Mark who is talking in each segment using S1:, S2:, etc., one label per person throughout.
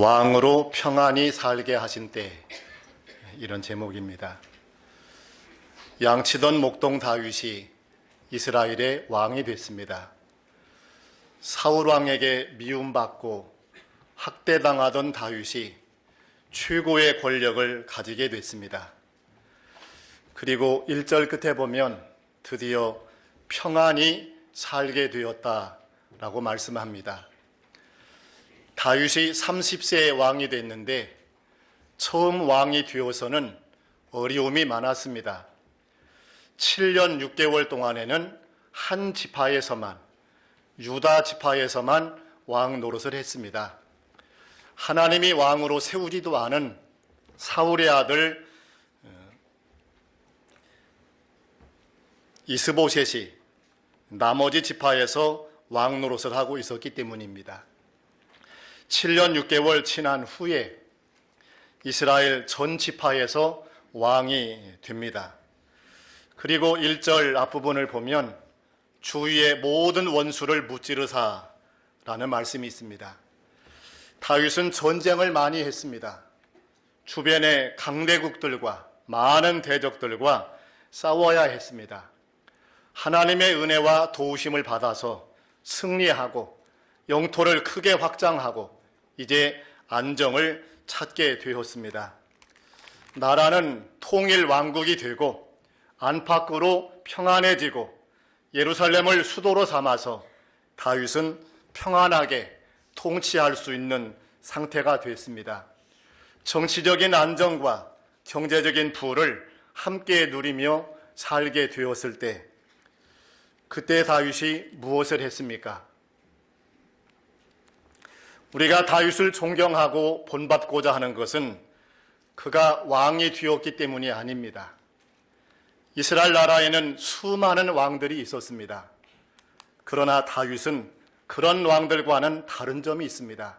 S1: 왕으로 평안히 살게 하신 때 이런 제목입니다. 양치던 목동 다윗이 이스라엘의 왕이 됐습니다. 사울 왕에게 미움받고 학대당하던 다윗이 최고의 권력을 가지게 됐습니다. 그리고 1절 끝에 보면 드디어 평안히 살게 되었다라고 말씀합니다. 다윗이 30세의 왕이 됐는데 처음 왕이 되어서는 어려움이 많았습니다. 7년 6개월 동안에는 한 지파에서만 유다 지파에서만 왕 노릇을 했습니다. 하나님이 왕으로 세우지도 않은 사울의 아들 어, 이스보셋이 나머지 지파에서 왕 노릇을 하고 있었기 때문입니다. 7년 6개월 지난 후에 이스라엘 전 지파에서 왕이 됩니다. 그리고 1절 앞부분을 보면 주위의 모든 원수를 무찌르사라는 말씀이 있습니다. 다윗은 전쟁을 많이 했습니다. 주변의 강대국들과 많은 대적들과 싸워야 했습니다. 하나님의 은혜와 도우심을 받아서 승리하고 영토를 크게 확장하고 이제 안정을 찾게 되었습니다. 나라는 통일 왕국이 되고 안팎으로 평안해지고 예루살렘을 수도로 삼아서 다윗은 평안하게 통치할 수 있는 상태가 됐습니다. 정치적인 안정과 경제적인 부를 함께 누리며 살게 되었을 때 그때 다윗이 무엇을 했습니까? 우리가 다윗을 존경하고 본받고자 하는 것은 그가 왕이 되었기 때문이 아닙니다. 이스라엘 나라에는 수많은 왕들이 있었습니다. 그러나 다윗은 그런 왕들과는 다른 점이 있습니다.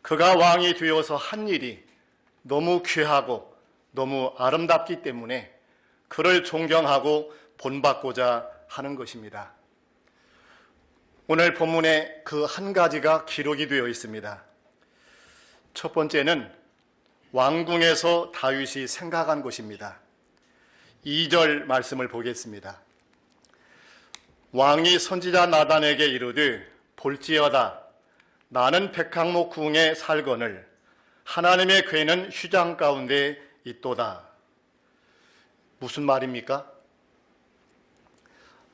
S1: 그가 왕이 되어서 한 일이 너무 귀하고 너무 아름답기 때문에 그를 존경하고 본받고자 하는 것입니다. 오늘 본문에 그 한 가지가 기록이 되어 있습니다. 첫 번째는 왕궁에서 다윗이 생각한 것입니다. 2절 말씀을 보겠습니다. 왕이 선지자 나단에게 이르되 볼지어다 나는 백항목 궁에 살거늘 하나님의 괴는 휴장 가운데 있도다. 무슨 말입니까?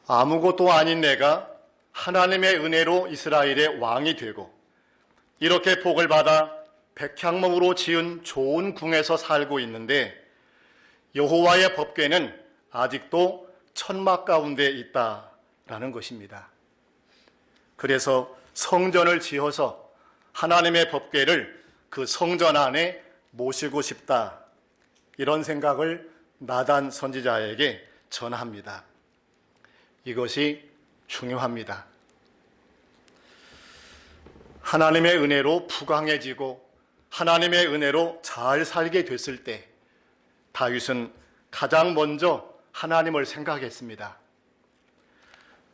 S1: 아무것도 아닌 내가 하나님의 은혜로 이스라엘의 왕이 되고 이렇게 복을 받아 백향목으로 지은 좋은 궁에서 살고 있는데 여호와의 법궤는 아직도 천막 가운데 있다라는 것입니다. 그래서 성전을 지어서 하나님의 법궤를 그 성전 안에 모시고 싶다. 이런 생각을 나단 선지자에게 전합니다. 이것이 중요합니다. 하나님의 은혜로 부강해지고 하나님의 은혜로 잘 살게 됐을 때 다윗은 가장 먼저 하나님을 생각했습니다.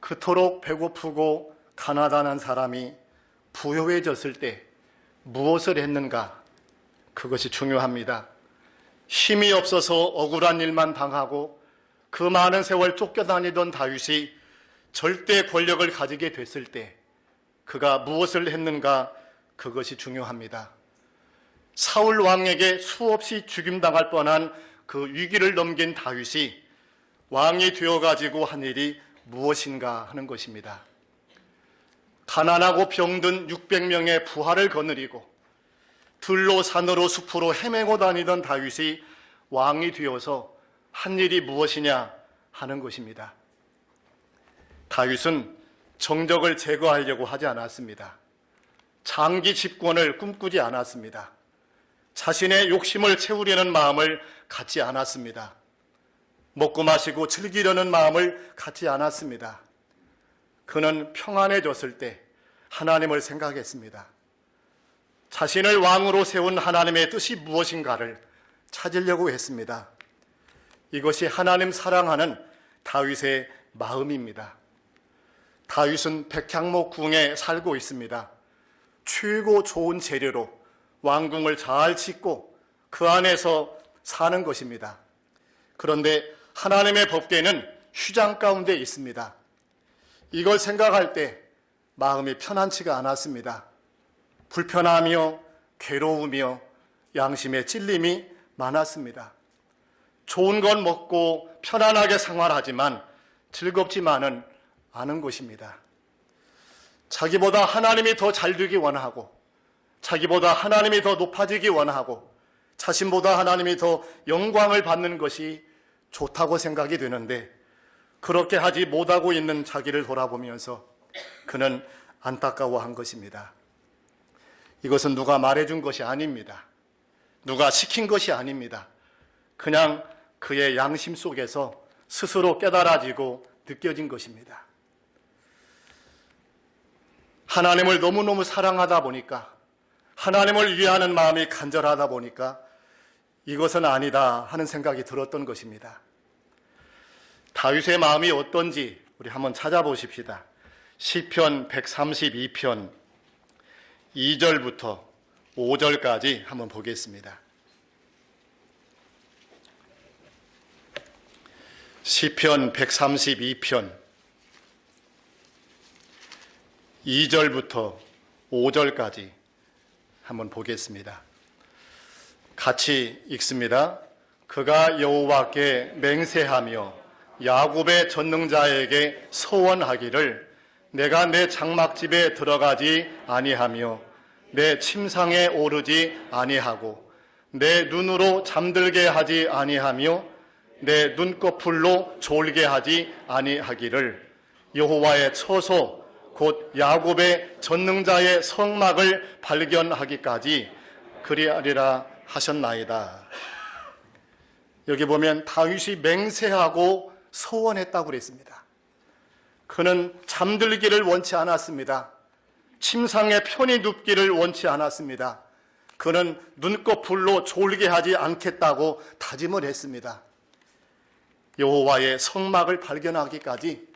S1: 그토록 배고프고 가난한 사람이 부여해졌을 때 무엇을 했는가? 그것이 중요합니다. 힘이 없어서 억울한 일만 당하고 그 많은 세월 쫓겨다니던 다윗이 절대 권력을 가지게 됐을 때 그가 무엇을 했는가 그것이 중요합니다. 사울 왕에게 수없이 죽임당할 뻔한 그 위기를 넘긴 다윗이 왕이 되어가지고 한 일이 무엇인가 하는 것입니다. 가난하고 병든 600명의 부하를 거느리고 들로 산으로 숲으로 헤매고 다니던 다윗이 왕이 되어서 한 일이 무엇이냐 하는 것입니다. 다윗은 정적을 제거하려고 하지 않았습니다. 장기 집권을 꿈꾸지 않았습니다. 자신의 욕심을 채우려는 마음을 갖지 않았습니다. 먹고 마시고 즐기려는 마음을 갖지 않았습니다. 그는 평안해졌을 때 하나님을 생각했습니다. 자신을 왕으로 세운 하나님의 뜻이 무엇인가를 찾으려고 했습니다. 이것이 하나님 사랑하는 다윗의 마음입니다. 다윗은 백향목 궁에 살고 있습니다. 최고 좋은 재료로 왕궁을 잘 짓고 그 안에서 사는 것입니다. 그런데 하나님의 법궤는 휴장 가운데 있습니다. 이걸 생각할 때 마음이 편안치가 않았습니다. 불편하며 괴로우며 양심의 찔림이 많았습니다. 좋은 건 먹고 편안하게 생활하지만 즐겁지만은 않은 것입니다. 자기보다 하나님이 더 잘 되기 원하고 자기보다 하나님이 더 높아지기 원하고 자신보다 하나님이 더 영광을 받는 것이 좋다고 생각이 되는데 그렇게 하지 못하고 있는 자기를 돌아보면서 그는 안타까워한 것입니다. 이것은 누가 말해준 것이 아닙니다. 누가 시킨 것이 아닙니다. 그냥 그의 양심 속에서 스스로 깨달아지고 느껴진 것입니다. 하나님을 너무너무 사랑하다 보니까 하나님을 위하는 마음이 간절하다 보니까 이것은 아니다 하는 생각이 들었던 것입니다. 다윗의 마음이 어떤지 우리 한번 찾아보십시다. 시편 132편 2절부터 5절까지 한번 보겠습니다. 시편 132편 2절부터 5절까지 한번 보겠습니다. 같이 읽습니다. 그가 여호와께 맹세하며 야곱의 전능자에게 서원하기를 내가 내 장막집에 들어가지 아니하며 내 침상에 오르지 아니하고 내 눈으로 잠들게 하지 아니하며 내 눈꺼풀로 졸게 하지 아니하기를 여호와의 처소 곧 야곱의 전능자의 성막을 발견하기까지 그리하리라 하셨나이다. 여기 보면 다윗이 맹세하고 소원했다고 그랬습니다. 그는 잠들기를 원치 않았습니다. 침상에 편히 눕기를 원치 않았습니다. 그는 눈꺼풀로 졸게 하지 않겠다고 다짐을 했습니다. 여호와의 성막을 발견하기까지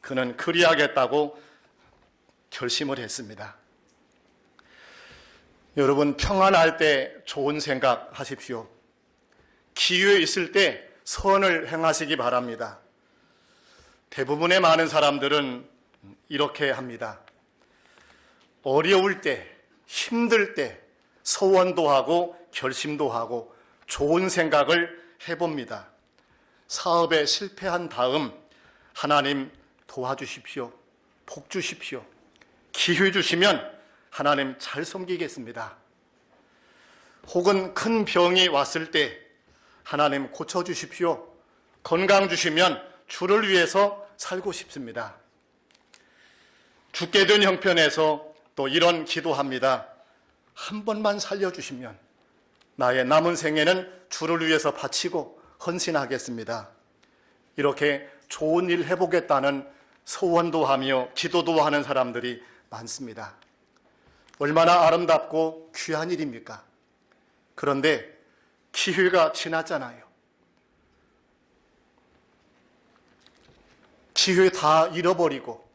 S1: 그는 그리하겠다고 결심을 했습니다. 여러분 평안할 때 좋은 생각 하십시오. 기회 있을 때 선을 행하시기 바랍니다. 대부분의 많은 사람들은 이렇게 합니다. 어려울 때, 힘들 때 소원도 하고 결심도 하고 좋은 생각을 해봅니다. 사업에 실패한 다음 하나님 도와주십시오. 복 주십시오. 기회 주시면 하나님 잘 섬기겠습니다. 혹은 큰 병이 왔을 때 하나님 고쳐주십시오. 건강 주시면 주를 위해서 살고 싶습니다. 죽게 된 형편에서 또 이런 기도합니다. 한 번만 살려주시면 나의 남은 생애는 주를 위해서 바치고 헌신하겠습니다. 이렇게 좋은 일 해보겠다는 소원도 하며 기도도 하는 사람들이 많습니다. 얼마나 아름답고 귀한 일입니까? 그런데 기회가 지났잖아요. 기회 다 잃어버리고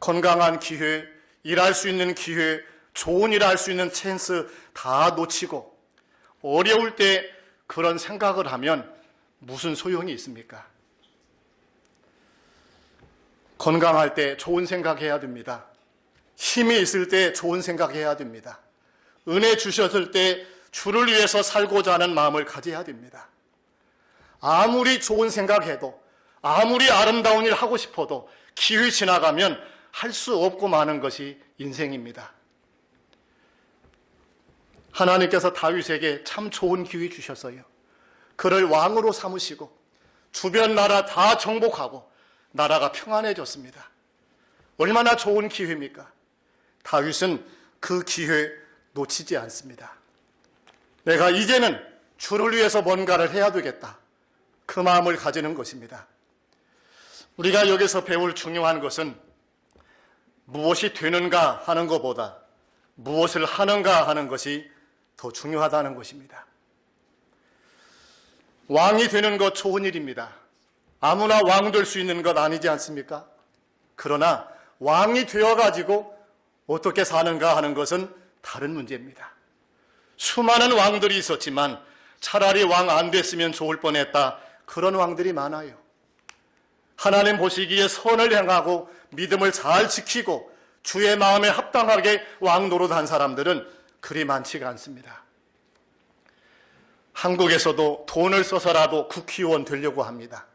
S1: 건강한 기회, 일할 수 있는 기회, 좋은 일 할 수 있는 찬스 다 놓치고 어려울 때 그런 생각을 하면 무슨 소용이 있습니까? 건강할 때 좋은 생각해야 됩니다. 힘이 있을 때 좋은 생각해야 됩니다. 은혜 주셨을 때 주를 위해서 살고자 하는 마음을 가져야 됩니다. 아무리 좋은 생각해도 아무리 아름다운 일 하고 싶어도 기회 지나가면 할 수 없고 마는 것이 인생입니다. 하나님께서 다윗에게 참 좋은 기회 주셨어요. 그를 왕으로 삼으시고 주변 나라 다 정복하고 나라가 평안해졌습니다. 얼마나 좋은 기회입니까? 다윗은 그 기회 놓치지 않습니다. 내가 이제는 주를 위해서 뭔가를 해야 되겠다. 그 마음을 가지는 것입니다. 우리가 여기서 배울 중요한 것은 무엇이 되는가 하는 것보다 무엇을 하는가 하는 것이 더 중요하다는 것입니다. 왕이 되는 것 좋은 일입니다. 아무나 왕 될 수 있는 것 아니지 않습니까? 그러나 왕이 되어가지고 어떻게 사는가 하는 것은 다른 문제입니다. 수많은 왕들이 있었지만 차라리 왕 안 됐으면 좋을 뻔했다. 그런 왕들이 많아요. 하나님 보시기에 선을 행하고 믿음을 잘 지키고 주의 마음에 합당하게 왕 노릇한 사람들은 그리 많지가 않습니다. 한국에서도 돈을 써서라도 국회의원 되려고 합니다.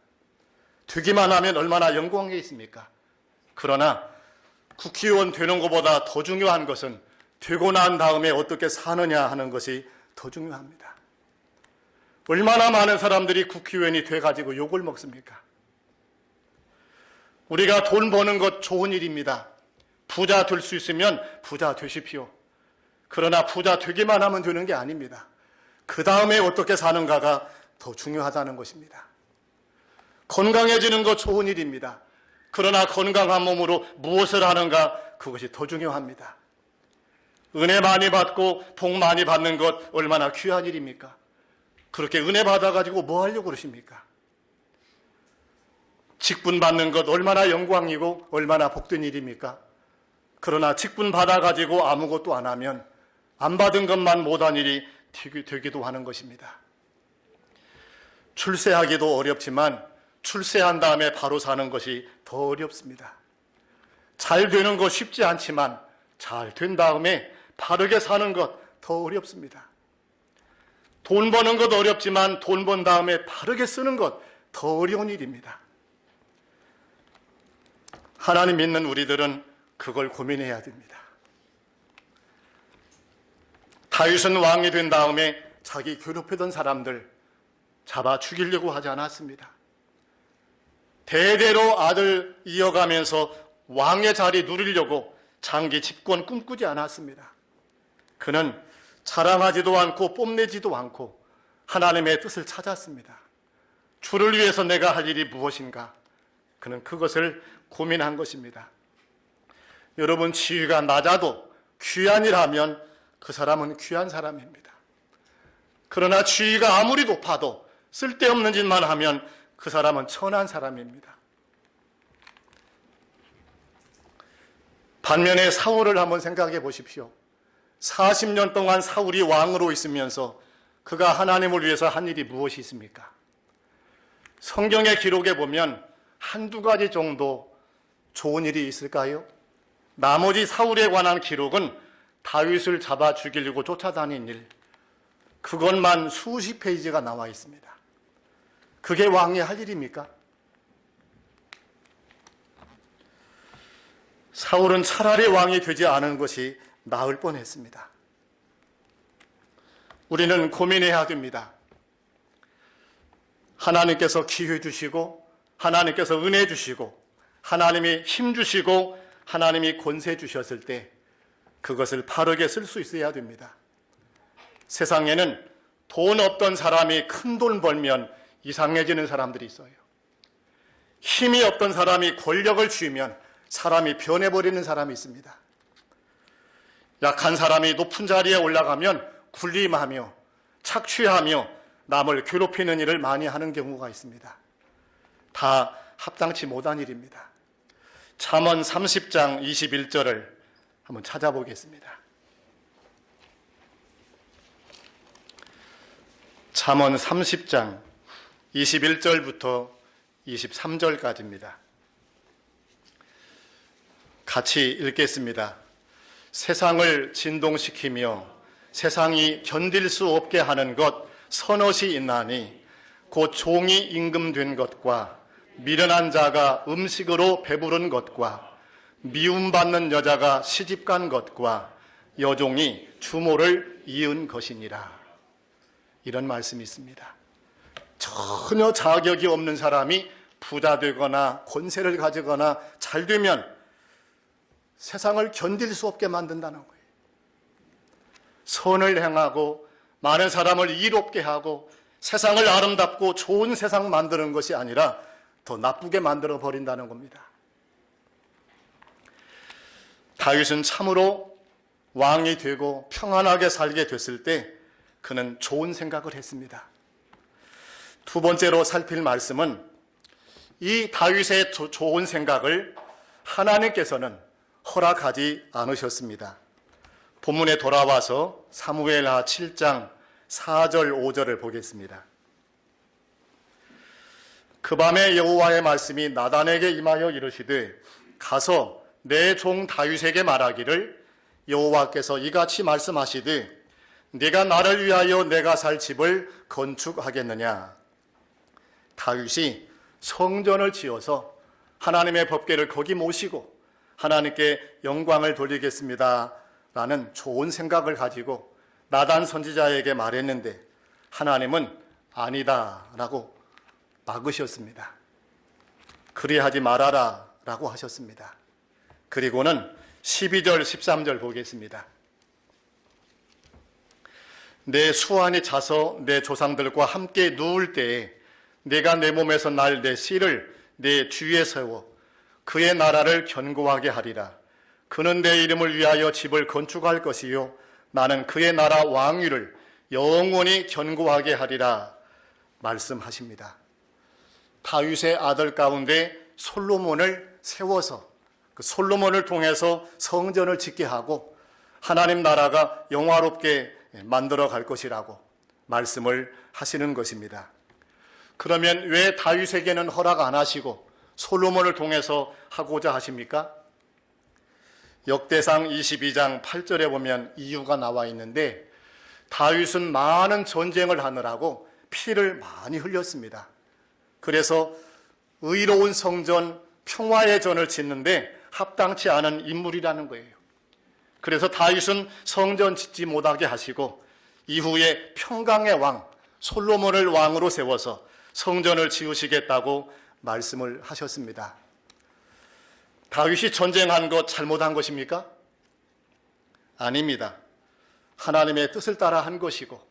S1: 되기만 하면 얼마나 영광이 있습니까? 그러나 국회의원 되는 것보다 더 중요한 것은 되고 난 다음에 어떻게 사느냐 하는 것이 더 중요합니다. 얼마나 많은 사람들이 국회의원이 돼가지고 욕을 먹습니까? 우리가 돈 버는 것 좋은 일입니다. 부자 될 수 있으면 부자 되십시오. 그러나 부자 되기만 하면 되는 게 아닙니다. 그 다음에 어떻게 사는가가 더 중요하다는 것입니다. 건강해지는 것 좋은 일입니다. 그러나 건강한 몸으로 무엇을 하는가 그것이 더 중요합니다. 은혜 많이 받고 복 많이 받는 것 얼마나 귀한 일입니까? 그렇게 은혜 받아가지고 뭐 하려고 그러십니까? 직분 받는 것 얼마나 영광이고 얼마나 복된 일입니까? 그러나 직분 받아가지고 아무것도 안 하면 안 받은 것만 못한 일이 되기도 하는 것입니다. 출세하기도 어렵지만 출세한 다음에 바로 사는 것이 더 어렵습니다. 잘 되는 것 쉽지 않지만 잘 된 다음에 바르게 사는 것 더 어렵습니다. 돈 버는 것 어렵지만 돈 번 다음에 바르게 쓰는 것 더 어려운 일입니다. 하나님 믿는 우리들은 그걸 고민해야 됩니다. 다윗은 왕이 된 다음에 자기 괴롭히던 사람들 잡아 죽이려고 하지 않았습니다. 대대로 아들 이어가면서 왕의 자리 누리려고 장기 집권 꿈꾸지 않았습니다. 그는 자랑하지도 않고 뽐내지도 않고 하나님의 뜻을 찾았습니다. 주를 위해서 내가 할 일이 무엇인가? 그는 그것을 고민한 것입니다. 여러분, 지위가 낮아도 귀한 일 하면 그 사람은 귀한 사람입니다. 그러나 지위가 아무리 높아도 쓸데없는 짓만 하면 그 사람은 천한 사람입니다. 반면에 사울을 한번 생각해 보십시오. 40년 동안 사울이 왕으로 있으면서 그가 하나님을 위해서 한 일이 무엇이 있습니까? 성경의 기록에 보면 한두 가지 정도 좋은 일이 있을까요? 나머지 사울에 관한 기록은 다윗을 잡아 죽이려고 쫓아다닌 일, 그것만 수십 페이지가 나와 있습니다. 그게 왕이 할 일입니까? 사울은 차라리 왕이 되지 않은 것이 나을 뻔했습니다. 우리는 고민해야 됩니다. 하나님께서 기회 주시고, 하나님께서 은혜 주시고, 하나님이 힘 주시고, 하나님이 권세 주셨을 때 그것을 바르게 쓸 수 있어야 됩니다. 세상에는 돈 없던 사람이 큰 돈 벌면 이상해지는 사람들이 있어요. 힘이 없던 사람이 권력을 쥐면 사람이 변해버리는 사람이 있습니다. 약한 사람이 높은 자리에 올라가면 군림하며 착취하며 남을 괴롭히는 일을 많이 하는 경우가 있습니다. 다 합당치 못한 일입니다. 잠언 30장 21절을 한번 찾아보겠습니다. 잠언 30장 21절부터 23절까지입니다. 같이 읽겠습니다. 세상을 진동시키며 세상이 견딜 수 없게 하는 것 선엇이 있나니 곧 종이 임금된 것과 미련한 자가 음식으로 배부른 것과 미움받는 여자가 시집간 것과 여종이 주모를 이은 것이니라. 이런 말씀이 있습니다. 전혀 자격이 없는 사람이 부자 되거나 권세를 가지거나 잘 되면 세상을 견딜 수 없게 만든다는 거예요. 선을 행하고 많은 사람을 이롭게 하고 세상을 아름답고 좋은 세상 만드는 것이 아니라 더 나쁘게 만들어 버린다는 겁니다. 다윗은 참으로 왕이 되고 평안하게 살게 됐을 때 그는 좋은 생각을 했습니다. 두 번째로 살필 말씀은 이 다윗의 좋은 생각을 하나님께서는 허락하지 않으셨습니다. 본문에 돌아와서 사무엘하 7장 4절 5절을 보겠습니다. 그 밤에 여호와의 말씀이 나단에게 임하여 이르시되 가서 내 종 다윗에게 말하기를 여호와께서 이같이 말씀하시되 네가 나를 위하여 내가 살 집을 건축하겠느냐 다윗이 성전을 지어서 하나님의 법궤를 거기 모시고 하나님께 영광을 돌리겠습니다. 라는 좋은 생각을 가지고 나단 선지자에게 말했는데 하나님은 아니다. 라고 막으셨습니다. 그리하지 말아라. 라고 하셨습니다. 그리고는 12절, 13절 보겠습니다. 내 수완이 자서 내 조상들과 함께 누울 때에 내가 내 몸에서 날 내 씨를 내 주위에 세워 그의 나라를 견고하게 하리라. 그는 내 이름을 위하여 집을 건축할 것이요 나는 그의 나라 왕위를 영원히 견고하게 하리라 말씀하십니다. 다윗의 아들 가운데 솔로몬을 세워서 그 솔로몬을 통해서 성전을 짓게 하고 하나님 나라가 영화롭게 만들어 갈 것이라고 말씀을 하시는 것입니다. 그러면 왜 다윗에게는 허락 안 하시고 솔로몬을 통해서 하고자 하십니까? 역대상 22장 8절에 보면 이유가 나와 있는데 다윗은 많은 전쟁을 하느라고 피를 많이 흘렸습니다. 그래서 의로운 성전, 평화의 전을 짓는데 합당치 않은 인물이라는 거예요. 그래서 다윗은 성전 짓지 못하게 하시고 이후에 평강의 왕 솔로몬을 왕으로 세워서 성전을 지으시겠다고 말씀을 하셨습니다. 다윗이 전쟁한 것 잘못한 것입니까? 아닙니다. 하나님의 뜻을 따라 한 것이고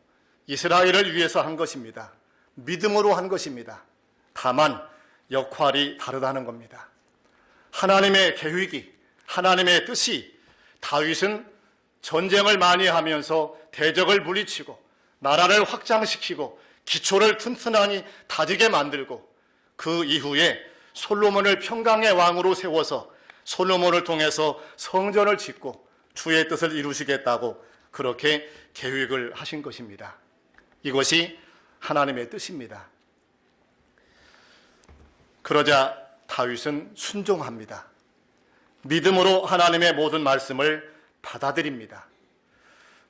S1: 이스라엘을 위해서 한 것입니다. 믿음으로 한 것입니다. 다만 역할이 다르다는 겁니다. 하나님의 계획이 하나님의 뜻이 다윗은 전쟁을 많이 하면서 대적을 물리치고 나라를 확장시키고 기초를 튼튼하니 다지게 만들고 그 이후에 솔로몬을 평강의 왕으로 세워서 솔로몬을 통해서 성전을 짓고 주의 뜻을 이루시겠다고 그렇게 계획을 하신 것입니다. 이것이 하나님의 뜻입니다. 그러자 다윗은 순종합니다. 믿음으로 하나님의 모든 말씀을 받아들입니다.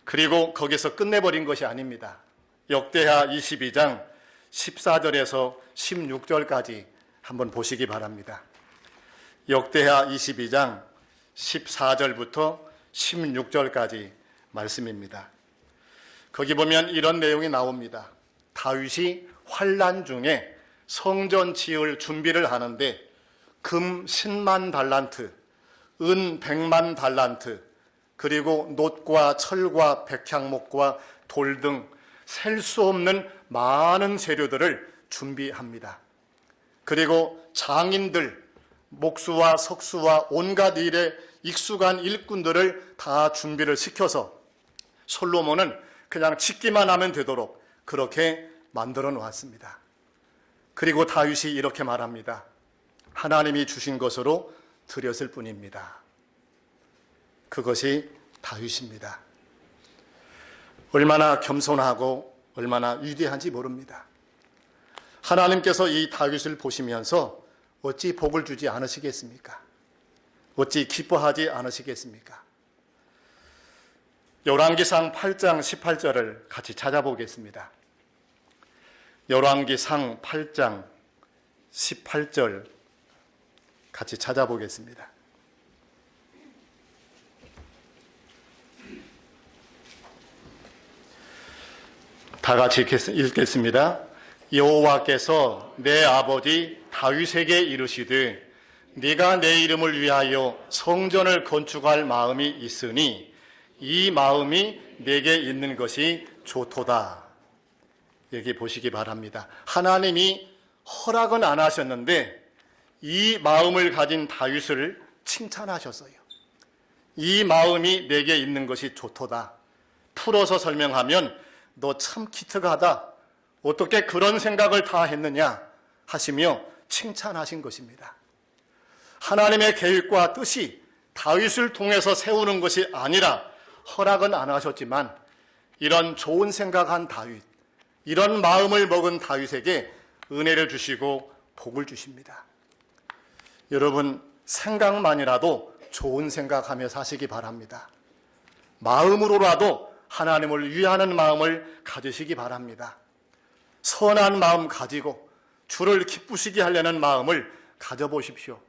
S1: 그리고 거기서 끝내버린 것이 아닙니다. 역대하 22장 14절에서 16절까지 한번 보시기 바랍니다. 역대하 22장 14절부터 16절까지 말씀입니다. 거기 보면 이런 내용이 나옵니다. 다윗이 환란 중에 성전 지을 준비를 하는데 금 10만 달란트, 은 100만 달란트, 그리고 놋과 철과 백향목과 돌 등 셀 수 없는 많은 재료들을 준비합니다. 그리고 장인들, 목수와 석수와 온갖 일에 익숙한 일꾼들을 다 준비를 시켜서 솔로몬은 그냥 짓기만 하면 되도록 그렇게 만들어 놓았습니다. 그리고 다윗이 이렇게 말합니다. 하나님이 주신 것으로 드렸을 뿐입니다. 그것이 다윗입니다. 얼마나 겸손하고 얼마나 위대한지 모릅니다. 하나님께서 이 다윗을 보시면서 어찌 복을 주지 않으시겠습니까? 어찌 기뻐하지 않으시겠습니까? 열왕기상 8장 18절을 같이 찾아보겠습니다. 열왕기상 8장 18절 같이 찾아보겠습니다. 다 같이 읽겠습니다. 여호와께서 내 아버지 다윗에게 이르시되 네가 내 이름을 위하여 성전을 건축할 마음이 있으니 이 마음이 내게 있는 것이 좋도다. 여기 보시기 바랍니다. 하나님이 허락은 안 하셨는데 이 마음을 가진 다윗을 칭찬하셨어요. 이 마음이 내게 있는 것이 좋도다. 풀어서 설명하면 너 참 기특하다. 어떻게 그런 생각을 다 했느냐 하시며 칭찬하신 것입니다. 하나님의 계획과 뜻이 다윗을 통해서 세우는 것이 아니라 허락은 안 하셨지만 이런 좋은 생각한 다윗, 이런 마음을 먹은 다윗에게 은혜를 주시고 복을 주십니다. 여러분 생각만이라도 좋은 생각하며 사시기 바랍니다. 마음으로라도 하나님을 위하는 마음을 가지시기 바랍니다. 선한 마음 가지고 주를 기쁘시게 하려는 마음을 가져보십시오.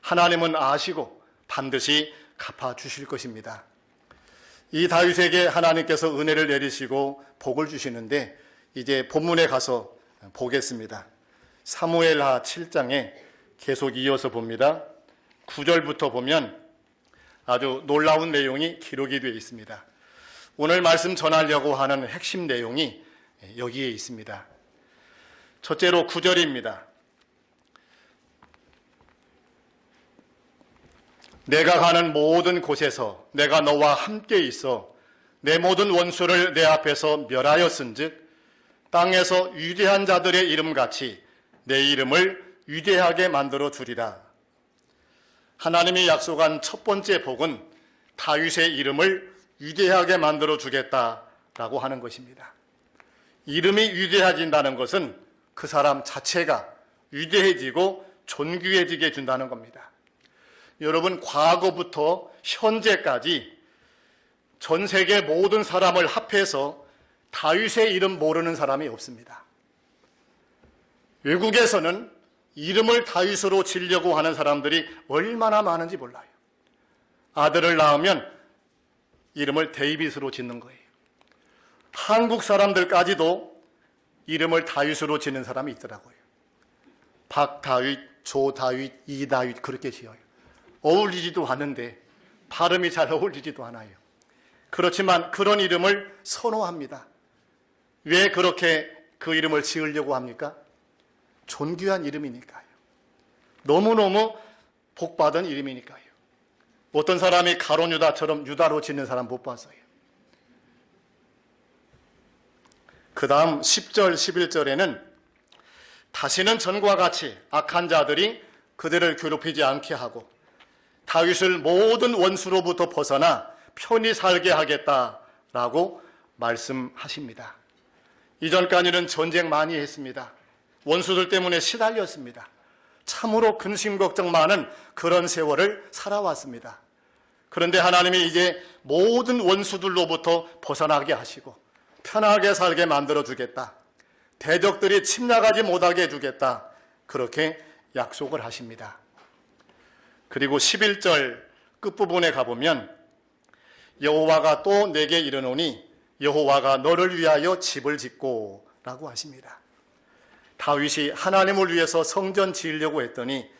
S1: 하나님은 아시고 반드시 갚아 주실 것입니다. 이 다윗에게 하나님께서 은혜를 내리시고 복을 주시는데 이제 본문에 가서 보겠습니다. 사무엘하 7장에 계속 이어서 봅니다. 9절부터 보면 아주 놀라운 내용이 기록이 되어 있습니다. 오늘 말씀 전하려고 하는 핵심 내용이 여기에 있습니다. 첫째로 9절입니다. 내가 가는 모든 곳에서 내가 너와 함께 있어 내 모든 원수를 내 앞에서 멸하였은즉 땅에서 위대한 자들의 이름 같이 내 이름을 위대하게 만들어 주리라. 하나님이 약속한 첫 번째 복은 다윗의 이름을 위대하게 만들어 주겠다라고 하는 것입니다. 이름이 위대해진다는 것은 그 사람 자체가 위대해지고 존귀해지게 준다는 겁니다. 여러분, 과거부터 현재까지 전 세계 모든 사람을 합해서 다윗의 이름 모르는 사람이 없습니다. 외국에서는 이름을 다윗으로 지려고 하는 사람들이 얼마나 많은지 몰라요. 아들을 낳으면 이름을 데이빗으로 짓는 거예요. 한국 사람들까지도 이름을 다윗으로 짓는 사람이 있더라고요. 박다윗, 조다윗, 이다윗 그렇게 지어요. 어울리지도 않는데 발음이 잘 어울리지도 않아요. 그렇지만 그런 이름을 선호합니다. 왜 그렇게 그 이름을 지으려고 합니까? 존귀한 이름이니까요. 너무너무 복받은 이름이니까요. 어떤 사람이 가론 유다처럼 유다로 짓는 사람 못 봤어요. 그 다음 10절, 11절에는 다시는 전과 같이 악한 자들이 그들을 괴롭히지 않게 하고 다윗을 모든 원수로부터 벗어나 편히 살게 하겠다라고 말씀하십니다. 이전까지는 전쟁 많이 했습니다. 원수들 때문에 시달렸습니다. 참으로 근심 걱정 많은 그런 세월을 살아왔습니다. 그런데 하나님이 이제 모든 원수들로부터 벗어나게 하시고 편하게 살게 만들어 주겠다. 대적들이 침략하지 못하게 해주겠다. 그렇게 약속을 하십니다. 그리고 11절 끝부분에 가보면 여호와가 또 내게 이르노니 여호와가 너를 위하여 집을 짓고 라고 하십니다. 다윗이 하나님을 위해서 성전 지으려고 했더니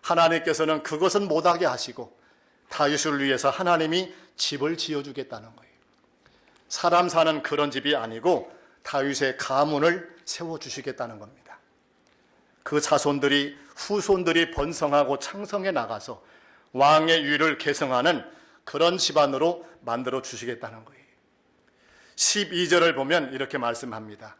S1: 하나님께서는 그것은 못하게 하시고 다윗을 위해서 하나님이 집을 지어주겠다는 거예요. 사람 사는 그런 집이 아니고 다윗의 가문을 세워주시겠다는 겁니다. 그 자손들이 후손들이 번성하고 창성해 나가서 왕의 위를 계승하는 그런 집안으로 만들어 주시겠다는 거예요. 12절을 보면 이렇게 말씀합니다.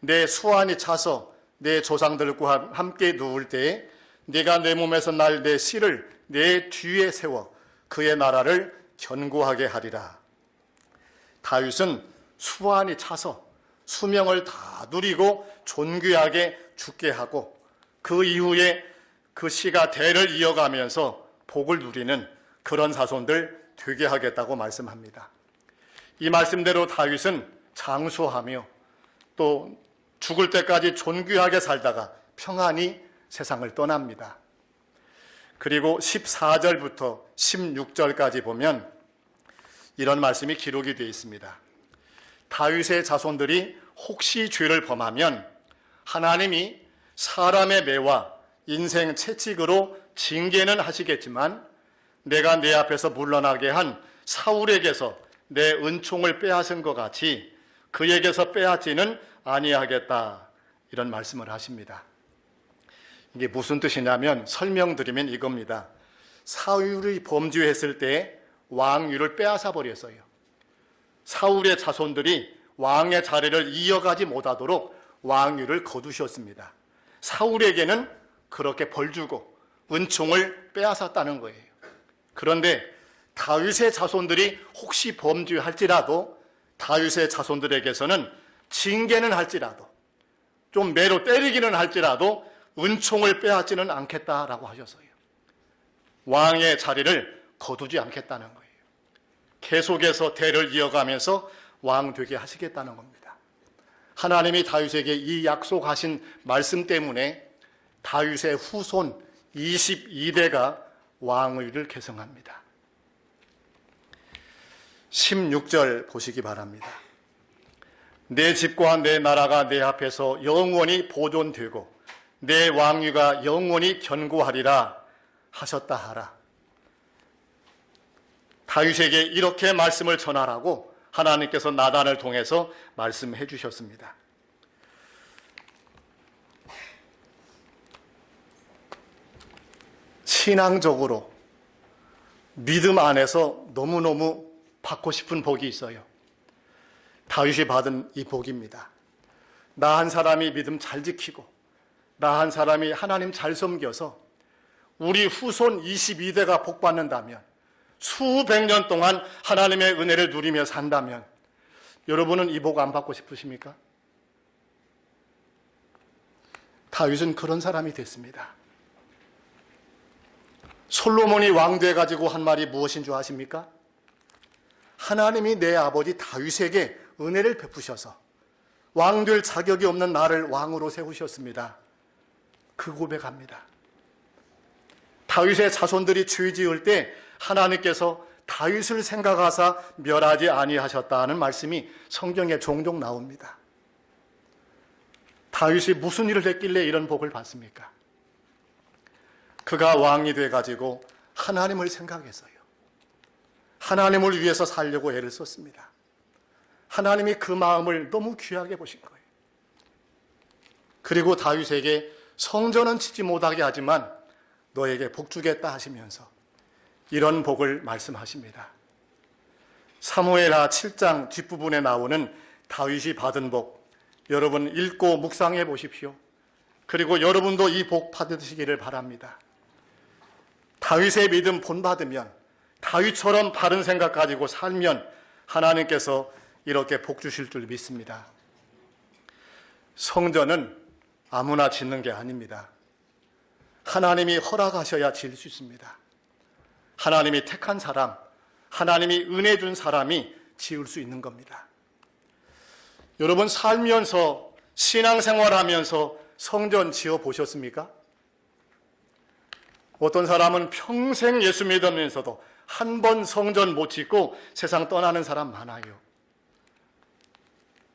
S1: 내 수완이 차서 내 조상들과 함께 누울 때에 네가 내 몸에서 날 내 씨를 내 뒤에 세워 그의 나라를 견고하게 하리라. 다윗은 수완이 차서 수명을 다 누리고 존귀하게 죽게 하고 그 이후에 그 씨가 대를 이어가면서 복을 누리는 그런 자손들 되게 하겠다고 말씀합니다. 이 말씀대로 다윗은 장수하며 또 죽을 때까지 존귀하게 살다가 평안히 세상을 떠납니다. 그리고 14절부터 16절까지 보면 이런 말씀이 기록이 되어 있습니다. 다윗의 자손들이 혹시 죄를 범하면 하나님이 사람의 매와 인생 채찍으로 징계는 하시겠지만 내가 내 앞에서 물러나게 한 사울에게서 내 은총을 빼앗은 것 같이 그에게서 빼앗지는 아니하겠다 이런 말씀을 하십니다. 이게 무슨 뜻이냐면 설명드리면 이겁니다. 사울이 범죄했을 때 왕위를 빼앗아 버렸어요. 사울의 자손들이 왕의 자리를 이어가지 못하도록 왕위를 거두셨습니다. 사울에게는 그렇게 벌 주고 은총을 빼앗았다는 거예요. 그런데 다윗의 자손들이 혹시 범죄할지라도 다윗의 자손들에게서는 징계는 할지라도 좀 매로 때리기는 할지라도 은총을 빼앗지는 않겠다라고 하셔서요. 왕의 자리를 거두지 않겠다는 거예요. 계속해서 대를 이어가면서 왕 되게 하시겠다는 겁니다. 하나님이 다윗에게 이 약속하신 말씀 때문에 다윗의 후손 22대가 왕위를 계승합니다. 16절 보시기 바랍니다. 내 집과 내 나라가 내 앞에서 영원히 보존되고 내 왕위가 영원히 견고하리라 하셨다 하라. 다윗에게 이렇게 말씀을 전하라고 하나님께서 나단을 통해서 말씀해 주셨습니다. 신앙적으로 믿음 안에서 너무너무 받고 싶은 복이 있어요. 다윗이 받은 이 복입니다. 나 한 사람이 믿음 잘 지키고 나 한 사람이 하나님 잘 섬겨서 우리 후손 22대가 복 받는다면 수백 년 동안 하나님의 은혜를 누리며 산다면 여러분은 이 복 안 받고 싶으십니까? 다윗은 그런 사람이 됐습니다. 솔로몬이 왕돼 가지고 한 말이 무엇인 줄 아십니까? 하나님이 내 아버지 다윗에게 은혜를 베푸셔서 왕 될 자격이 없는 나를 왕으로 세우셨습니다. 그 고백합니다. 다윗의 자손들이 죄 지을 때 하나님께서 다윗을 생각하사 멸하지 아니하셨다는 말씀이 성경에 종종 나옵니다. 다윗이 무슨 일을 했길래 이런 복을 받습니까? 그가 왕이 돼 가지고 하나님을 생각해서요. 하나님을 위해서 살려고 애를 썼습니다. 하나님이 그 마음을 너무 귀하게 보신 거예요. 그리고 다윗에게 성전은 치지 못하게 하지만 너에게 복 주겠다 하시면서 이런 복을 말씀하십니다. 사무엘하 7장 뒷부분에 나오는 다윗이 받은 복 여러분 읽고 묵상해 보십시오. 그리고 여러분도 이 복 받으시기를 바랍니다. 다윗의 믿음 본받으면 다윗처럼 바른 생각 가지고 살면 하나님께서 이렇게 복 주실 줄 믿습니다. 성전은 아무나 짓는 게 아닙니다. 하나님이 허락하셔야 지을 수 있습니다. 하나님이 택한 사람, 하나님이 은혜 준 사람이 지을 수 있는 겁니다. 여러분 살면서 신앙생활 하면서 성전 지어 보셨습니까? 어떤 사람은 평생 예수 믿으면서도 한 번 성전 못 짓고 세상 떠나는 사람 많아요.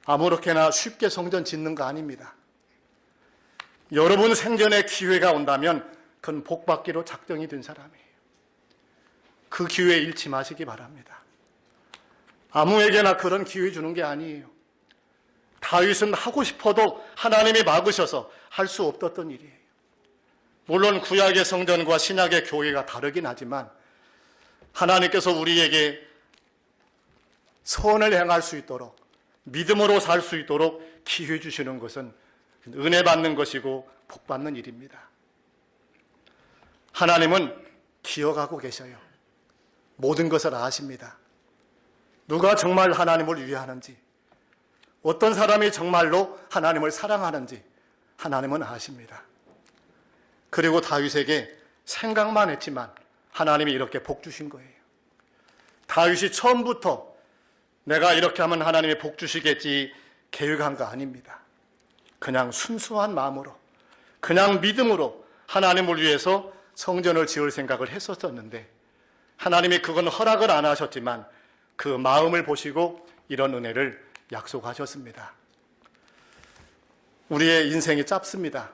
S1: 아무렇게나 쉽게 성전 짓는 거 아닙니다. 여러분 생전에 기회가 온다면 그건 복받기로 작정이 된 사람이에요. 그 기회에 잃지 마시기 바랍니다. 아무에게나 그런 기회 주는 게 아니에요. 다윗은 하고 싶어도 하나님이 막으셔서 할 수 없었던 일이에요. 물론 구약의 성전과 신약의 교회가 다르긴 하지만 하나님께서 우리에게 선을 행할 수 있도록 믿음으로 살 수 있도록 기회 주시는 것은 은혜 받는 것이고 복 받는 일입니다. 하나님은 기억하고 계셔요. 모든 것을 아십니다. 누가 정말 하나님을 위하는지, 어떤 사람이 정말로 하나님을 사랑하는지 하나님은 아십니다. 그리고 다윗에게 생각만 했지만 하나님이 이렇게 복 주신 거예요. 다윗이 처음부터 내가 이렇게 하면 하나님이 복 주시겠지 계획한 거 아닙니다. 그냥 순수한 마음으로, 그냥 믿음으로 하나님을 위해서 성전을 지을 생각을 했었었는데 하나님이 그건 허락을 안 하셨지만 그 마음을 보시고 이런 은혜를 약속하셨습니다. 우리의 인생이 짧습니다.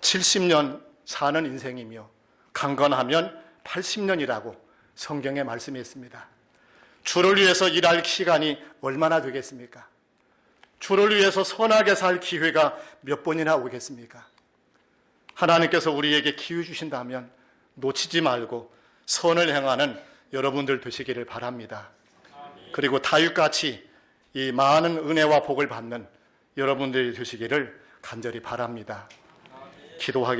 S1: 70년 사는 인생이며 강건하면 80년이라고 성경에 말씀이 있습니다. 주를 위해서 일할 시간이 얼마나 되겠습니까? 주를 위해서 선하게 살 기회가 몇 번이나 오겠습니까? 하나님께서 우리에게 기회 주신다면 놓치지 말고 선을 행하는 여러분들 되시기를 바랍니다. 그리고 다윗같이 이 많은 은혜와 복을 받는 여러분들이 되시기를 간절히 바랍니다. 기도하겠습니다.